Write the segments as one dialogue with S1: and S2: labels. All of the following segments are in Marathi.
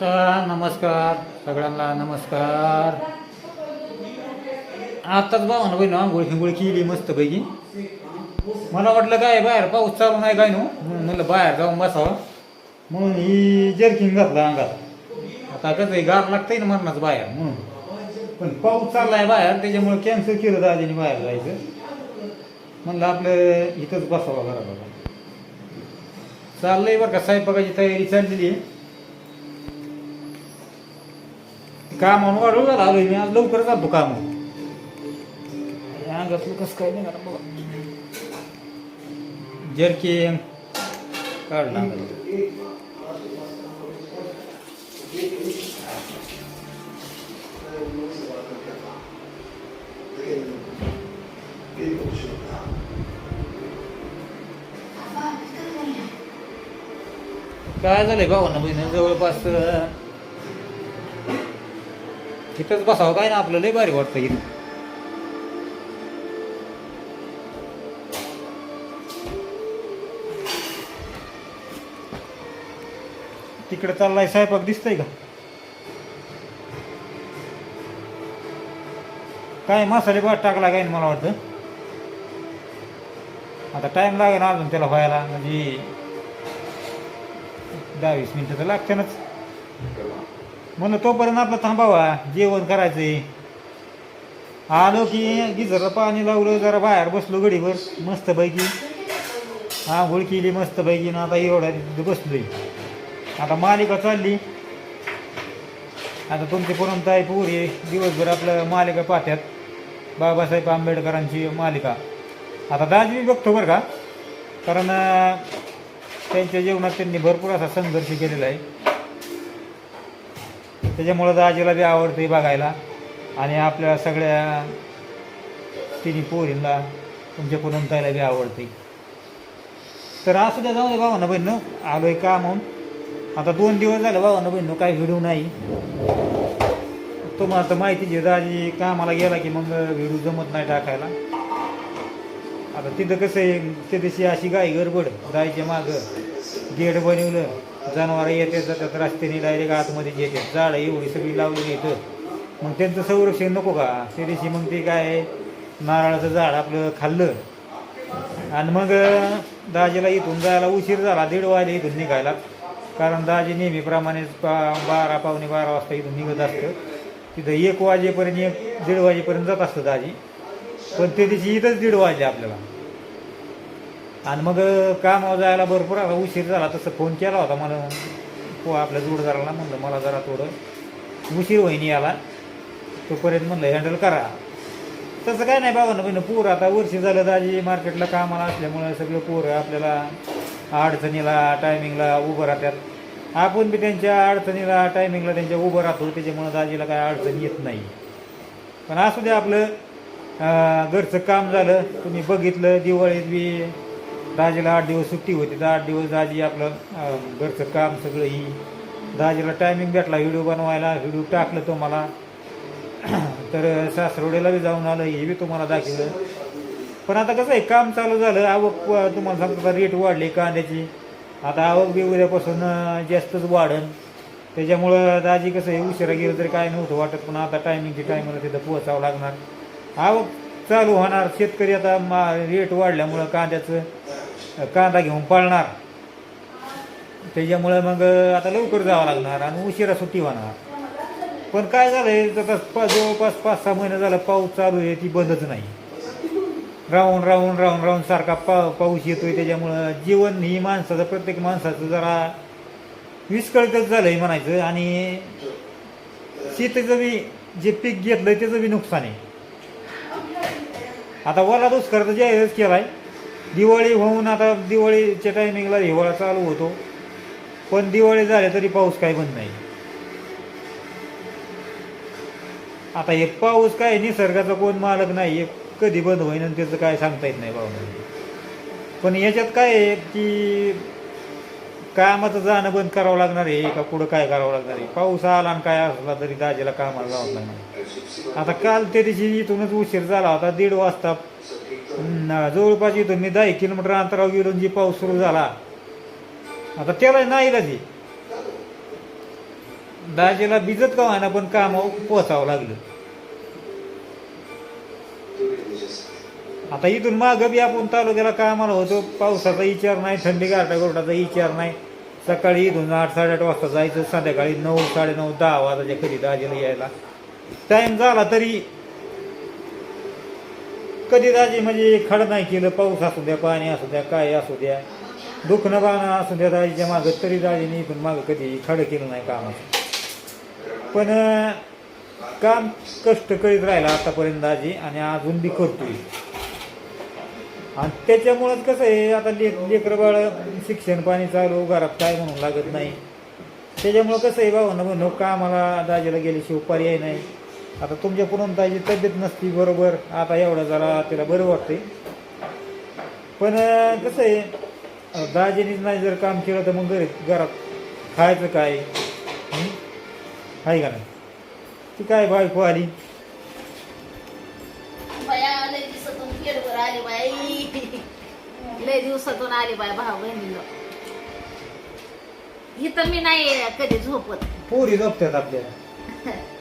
S1: तर नमस्कार सगळ्यांना नमस्कार. आताच म्हणा बहिण आंघोळ फिंगोळ केली मस्तपैकी. मला वाटलं काय बाहेर पाऊस चालू नाही काय नो? म्हणून म्हणलं बाहेर जाऊन बसावं. म्हणून ही जर्किंग घातलं अंगात आता कसं आहे गार लागतंय ना मरणाच बाहेर म्हणून. पण पाऊस चाललाय बाहेर त्याच्यामुळे कॅन्सल केलं दाजीने बाहेर जायचं. म्हणलं आपलं इथंच बसावं घराला चाललंय बरं का स्वयंपाकाची तयारी चाललेली आहे. कामावर वाढवून आलोय मी आज लवकरच आलो काम अंगातलं कसं काय नाही बघा. जर्किंग काढला काय झालंय भावांना बहिणी जवळपास इथंच तिथंच बसावं काय ना आपलं? लय भारी वाटतं इथं. तिकडे चाललाय साहेब दिसतंय का? काय मसाले भात टाकला काय मला वाटतं? आता टाइम लागेल अजून त्याला व्हायला. म्हणजे दहा वीस मिनिटं तर लागतेनच म्हणून तोपर्यंत आपलं थांबावा जेवण करायचंय. आलो की गिझरला पाणी लावलं जरा बाहेर बसलो गडीवर मस्तपैकी. आंघोळ केली मस्तपैकी ना आता एवढ्या तिथं बसलोय. आता मालिका चालली. आता तुमचे पुरंत आहे दिवसभर आपलं मालिका पाहत्यात बाबासाहेब आंबेडकरांची मालिका. आता दाजी बघतो बरं का. कारण त्यांच्या जीवनात त्यांनी भरपूर असा संघर्ष केलेला आहे. त्याच्यामुळं दाजीला बी आवडते बघायला. आणि आपल्या सगळ्या तिन्ही पोरींना तुमच्या पुनंतायला बी आवडते तर असू द्या जाऊ दे भावानं बहिण. आहे का म्हणून आता दोन दिवस झाले भावानं बहिण काही व्हिडिओ नाही. तुम्हाला तर माहिती जे दाजी कामाला गेला की मग व्हिडिओ जमत नाही टाकायला. आता तिथं कसं आहे त्या दिवशी अशी गाय गडबड जायच्या मागं गेट बनवलं. जनावरं येते जातात रस्त्याने डायरेक्ट आतमध्ये येते. झाडं एवढी सगळी लावलेली इथं मग त्यांचं संरक्षण नको का? त्या दिवशी मग ते काय नारळाचं झाड आपलं खाल्लं. आणि मग दाजीला इथून जायला उशीर झाला. दीड वाजे इथून निघायला. कारण दाजी नेहमीप्रमाणेच पा बारा पावणे बारा वाजता इथून निघत असतं. तिथं एक वाजेपर्यंत एक दीड वाजेपर्यंत जात असतं दाजी. पण ते दिवशी इथंच दीड वाजले आपल्याला. आणि मग कामावर जायला भरपूर आता उशीर झाला तसं फोन केला होता मला. हो आपल्या जोडदाराला म्हणलं मला जरा थोडं उशीर वहिनी आला तोपर्यंत म्हणलं हँडल करा. तसं काय नाही बाबा ना पूर आता वर्षी झालं दाजी मार्केटला कामाला असल्यामुळं सगळं पोरं आपल्याला अडचणीला टायमिंगला उभं राहतात. आपण बी त्यांच्या अडचणीला टायमिंगला त्यांच्या उभं राहतो त्याच्यामुळं दाजीला काय अडचण येत नाही. पण असू द्या आपलं घरचं काम झालं तुम्ही बघितलं दिवाळीत बी दाजीला आठ दिवस सुट्टी होती तर आठ दिवस दाजी आपलं घरचं काम सगळं ही. दाजीला टायमिंग भेटला व्हिडिओ बनवायला व्हिडिओ टाकलं तुम्हाला. तर सासरवड्याला बी जाऊन आलं हे बी तुम्हाला दाखवलं. पण आता कसं आहे काम चालू झालं आवक तुम्हाला सांगतो रेट वाढली कांद्याची. आता आवक बी उद्यापासून जास्तच वाढन. त्याच्यामुळं दाजी कसं आहे उशिरा गेलं तरी काय नव्हतं वाटत पण आता टायमिंगची टायमाला तिथं पोहोचावं लागणार. आवक चालू होणार शेतकरी आता मा रेट वाढल्यामुळं कांद्याचं. कांदा घेऊन पळणार. त्याच्यामुळं मग आता लवकर जावं लागणार आणि उशिरा सुट्टी होणार. पण काय झालंय आता पा- जवळपास पाच सहा महिने झालं पाऊस चालू आहे ती बंदच नाही. राहून राहून राहून राहून सारखा पा पाऊस येतोय त्याच्यामुळं जीवन ही माणसाचं प्रत्येक माणसाचं जरा विस्कळीतच झालंय म्हणायचं. आणि शेतीचं बी जे पीक घेतलंय त्याचं बी नुकसान आहे. आता वला दुष्काळ तर जाहीरच केलाय. दिवाळी होऊन आता दिवाळीच्या टायमिंगला हिवाळा चालू होतो. पण दिवाळी झाल्या तरी पाऊस काही बंद नाही. आता हे पाऊस काय निसर्गाचा कोण मालक नाही हे कधी बंद होईन आणि त्याचं काय सांगता येत नाही बाबा. पण याच्यात काय आहे की कामाचं जाणं बंद करावं लागणार आहे का पुढं काय करावं लागणार आहे? पाऊस आला आणि काय असला तरी दाजीला कामाला जावं लागणार. आता काल त्या दिवशी इथूनच उशीर झाला होता दीड वाजता जवळपास इथून मी दहा किलोमीटर अंतरावर गेलो जी पाऊस सुरू झाला. आता त्याला नाही ती दाजेला भिजत का व्हायना पण काम पोचावं लागलं. आता इथून मागं बी आपण तालुक्याला कामाला होतो पावसाचा विचार नाही थंडी गारटा गोरटाचा विचार नाही. सकाळी इथून आठ साडेआठ वाजता जायचं संध्याकाळी नऊ साडेनऊ दहा वाजाच्या कधी दाजेला यायला. टाईम झाला तरी कधी दाजी म्हणजे खड नाही केलं पाऊस असू द्या पाणी असू द्या काय असू द्या. दुखणं बाणं असू द्या दाजीच्या मागं तरी दाजीने इथून मागं कधी खडं केलं नाही कामाचं. पण काम कष्ट करीत राहिला आतापर्यंत दाजी आणि अजून बी करतोय. आणि त्याच्यामुळंच कसं आहे आता लेक लेकरं बाळ शिक्षण पाणी चालू घरात काय म्हणून लागत नाही. त्याच्यामुळं कसं आहे भाऊ म्हणू कामाला दाजीला गेल्याशिवाय पर्याय नाही. आता तुमच्या पुरून दाजी तब्येत नसती बरोबर. आता एवढं जरा तिला बरं वाटते पण कसं आहे दाजीनीच नाही जर काम केलं तर मग घरी घरात खायचं काय? आहे का नाही? ती काय बायको आली?
S2: बाया लय दिवसातून आली बाय भाऊ बहिणीला. इथं मी नाही कधी झोपत.
S1: पोरी झोपतात आपल्याला.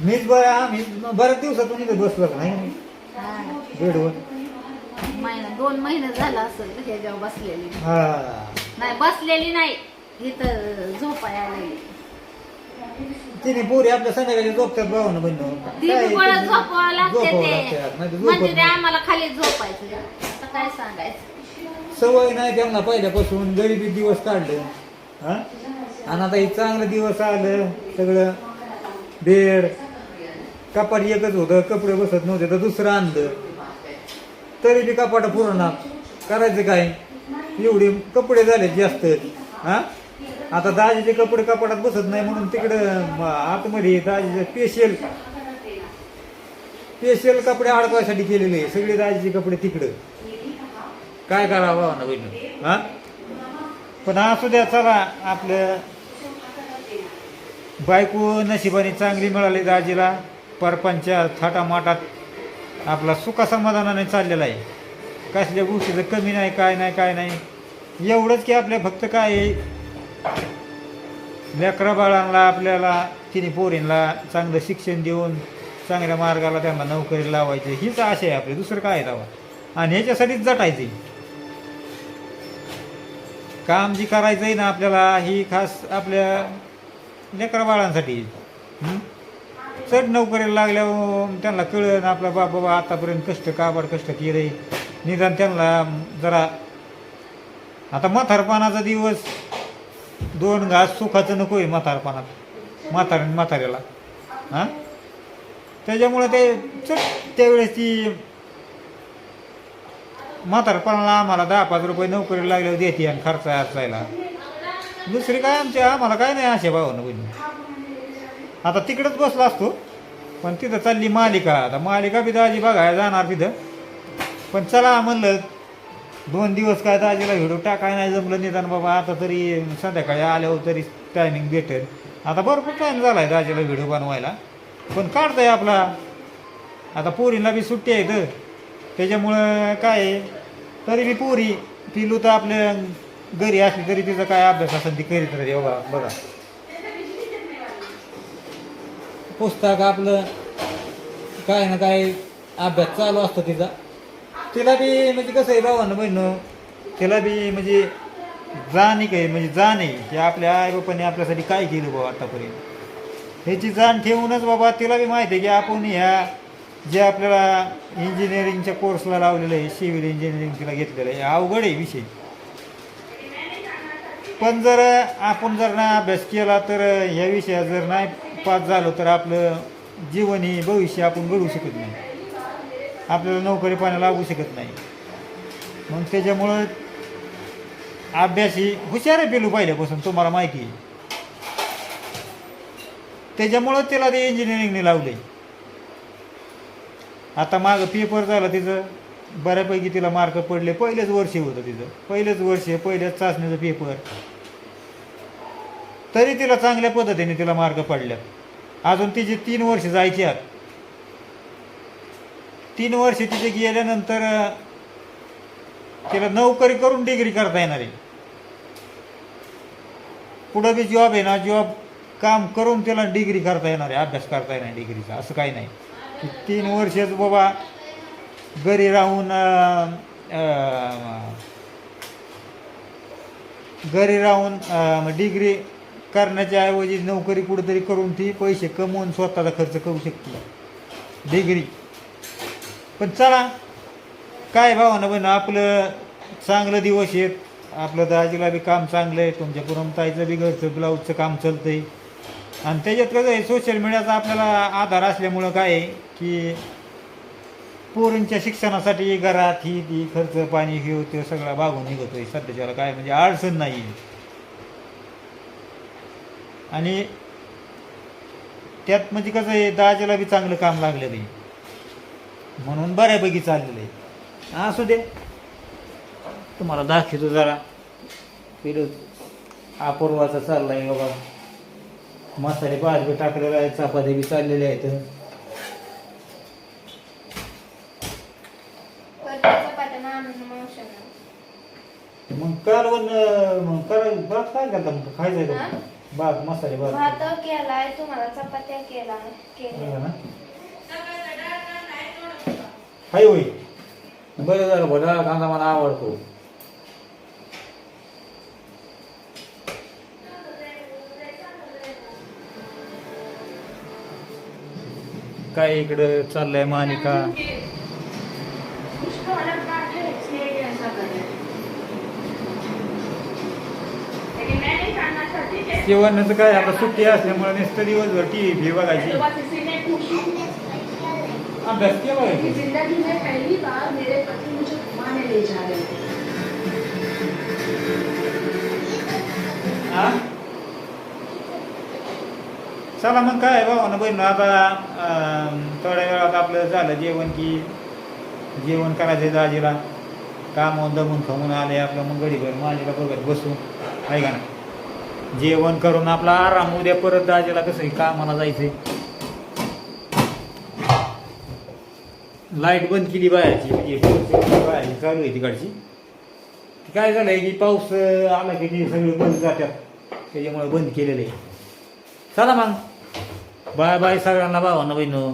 S1: मीच बरं आम्ही बऱ्याच दिवसातून इथं बसलो नाही मी
S2: हा.
S1: बेडवर.
S2: महिना दोन महिने झाला असेल ह्याच्यावर बसलेली.
S1: हा.
S2: नाही बसलेली नाही. इथं झोपाय आलेली
S1: तिने पोरी आपल्या संध्याकाळी झोपतात भाऊ ना
S2: ती बळ झोपावं लागते ते. म्हणजे ते
S1: सवय
S2: आम्हाला खाली झोपायचं आता काय सांगायचं?
S1: नाही त्यांना पहिल्यापासून गरिबी दिवस काढलं. हा? आणि आता हे चांगलं दिवस आलं सगळं. बेड कपाट एकच होतं कपडे बसत नव्हते तर दुसरं आणलं. तरी बी कपाट पूर्ण करायचं काय? एवढे कपडे झाले जास्त. हां? आता दाजीचे कपडे कपाटात बसत नाही म्हणून तिकडं आतमध्ये दाजीचे स्पेशल स्पेशल कपडे अडकवायसाठी केलेले सगळे दाजीचे कपडे तिकडं. काय करावं ना बहिणी? हा? पण असू द्या चला आपलं बायको नशिबाने चांगली मिळाली दाजीला. परपंच थाटामाटात आपला सुखासमाधानाने चाललेला आहे. कसल्या गोष्टीचं कमी नाही काय नाही काय नाही. एवढंच की आपल्या फक्त काय आहे? लेकरा बाळांना आपल्याला तिने पोरींना चांगलं शिक्षण देऊन चांगल्या मार्गाला त्यांना नोकरी लावायची. हीच आशा आहे आपली. दुसरं काय दावा आणि ह्याच्यासाठीच जटायचं काम जी करायचं आहे ना आपल्याला ही खास आपल्या लेकरा बाळांसाठी. चढ नोकरीला लागल्यावर त्यांना कळलं आपला बाबा बाबा आतापर्यंत कष्ट काबाड कष्ट केले. निदान त्यांना जरा आता म्हातारपणाचा दिवस दोन घास सुखाचं नको आहे म्हातारपणात म्हातार म्हाताऱ्याला. हां? त्याच्यामुळं ते चट त्यावेळेस ती म्हातारपणाला आम्हाला दहा पाच रुपये नोकरी लागल्यावर देते आणि खर्च असायला. दुसरी काय आमच्या आम्हाला काय नाही अशा भावानं बहिणी आता तिकडंच बसला असतो. पण तिथं चालली मालिका. आता मालिका बी दाजी बघायला जाणार तिथं. पण चला म्हणलं दोन दिवस काय दाजीला व्हिडिओ टाकाय नाही जमलं निदान बाबा आता तरी संध्याकाळी आल्यावर तरी टायमिंग भेटेल आता भरपूर टाईम झाला आहे दाजीला व्हिडिओ बनवायला. पण काढतंय आपला. आता पोरीला बी सुट्टी आहे तर त्याच्यामुळं काय आहे, तरी बी पोरी पिलू तर आपल्या घरी असली तरी तिचा काय अभ्यास असेल ती करीत राहते बघा बघा. पुस्तक आपलं काय ना काय अभ्यास चालू असतो तिचा. तिला बी म्हणजे कसं आहे भावानं बहिणं तिला बी म्हणजे जाण आहे म्हणजे जाण आहे की आपल्या आई बापाने आपल्यासाठी काय केलं बाबा आतापर्यंत. ह्याची जाण ठेवूनच बाबा तिला बी माहिती आहे की आपण ह्या जे आपल्याला इंजिनिअरिंगच्या कोर्सला लावलेलं आहे सिव्हिल इंजिनिअरिंग तिला घेतलेलं आहे अवघड आहे विषय. पण जर आपण जर ना अभ्यास केला तर ह्या विषयात जर नाही पास झालो तर आपलं जीवन हे भविष्य आपण घडवू शकत नाही. आपल्याला नोकरी पाण्या लागू शकत नाही. मग त्याच्यामुळं अभ्यासही हुशार आहे पेलू पहिल्यापासून तुम्हाला माहिती आहे. त्याच्यामुळं त्याला ते इंजिनिअरिंगने लावले. आता मागं पेपर झाला तिचं बऱ्यापैकी तिला मार्क पडले. पहिलेच वर्ष होतं तिचं. पहिलेच वर्ष पहिल्याच चाचणीचं पेपर तरी तिला चांगल्या पद्धतीने तिला मार्क पडल्यात अजून तिची तीन वर्ष जायची आहेत तीन वर्ष तिथे गेल्यानंतर तिला नोकरी करून डिग्री करता येणार आहे. पुढं बी जॉब आहे ना जॉब काम करून तिला डिग्री करता येणार आहे. अभ्यास करता येणार डिग्रीचा असं काही नाही. तीन वर्षच बाबा घरी राहून घरी राहून डिग्री करण्याच्या ऐवजी नोकरी कुठेतरी करून ती पैसे कमवून स्वतःचा खर्च करू शकते. डिग्री. पण चला काय भावना पण आपलं चांगलं दिवस आहेत. आपलं दाजीला बी काम चांगलं आहे. तुमच्या पुरमताईचं बी घरचं ब्लाऊजचं काम चालतंय. आणि त्याच्यात कसं आहे सोशल मीडियाचा आपल्याला आधार असल्यामुळं काय आहे की पोरींच्या शिक्षणासाठी घरात ही ती खर्च पाणी हे होतं सगळा भागून निघतोय. सध्याच्याला काय म्हणजे अडचण नाही आणि त्यात म्हणजे कसं आहे दाजाला बी चांगलं काम लागलेलं आहे म्हणून बऱ्यापैकी चाललेलं आहे. असू दे. तुम्हाला दाखवतो जरा. पिलो अपूर्वाचा चाललाय बाबा. मसाले बी टाकलेला आहे चपात्या बी चाललेल्या आहेत. मग अं, मग कर भात काय करता मग? खायचं? का? भात मसाले भात.
S3: भात केलाय तुम्हाला चपात्या केला केल्या.
S1: ना? हाय होय. बरं झालं भडा कांदा मला आवडतो. काय इकडं चाललंय मालिका जेवणाचं काय? आता सुट्टी असल्यामुळे नुसतं दिवसभर टी व्ही बघायची. अभ्यास केला चला मग काय भावानं बहिण आता थोड्या वेळात आपलं झालं जेवण की जेवण करायचं दाजीला. कामावून दमून खाऊन आले आपलं मग घडीभर माझ्याला बघत बसू. आहे का ना जेवण करून आपला आराम उद्या परत दाजीला कसं आहे, कामाला जायचंय. लाइट बंद केली बाहेरची म्हणजे चालू आहे तिकडची. ती काय झालंय की पाऊस आला की ते सगळे बंद जातात त्याच्यामुळे बंद केलेलं आहे. चला मग. बाय बाय सगळ्यांना भावांना बहिणं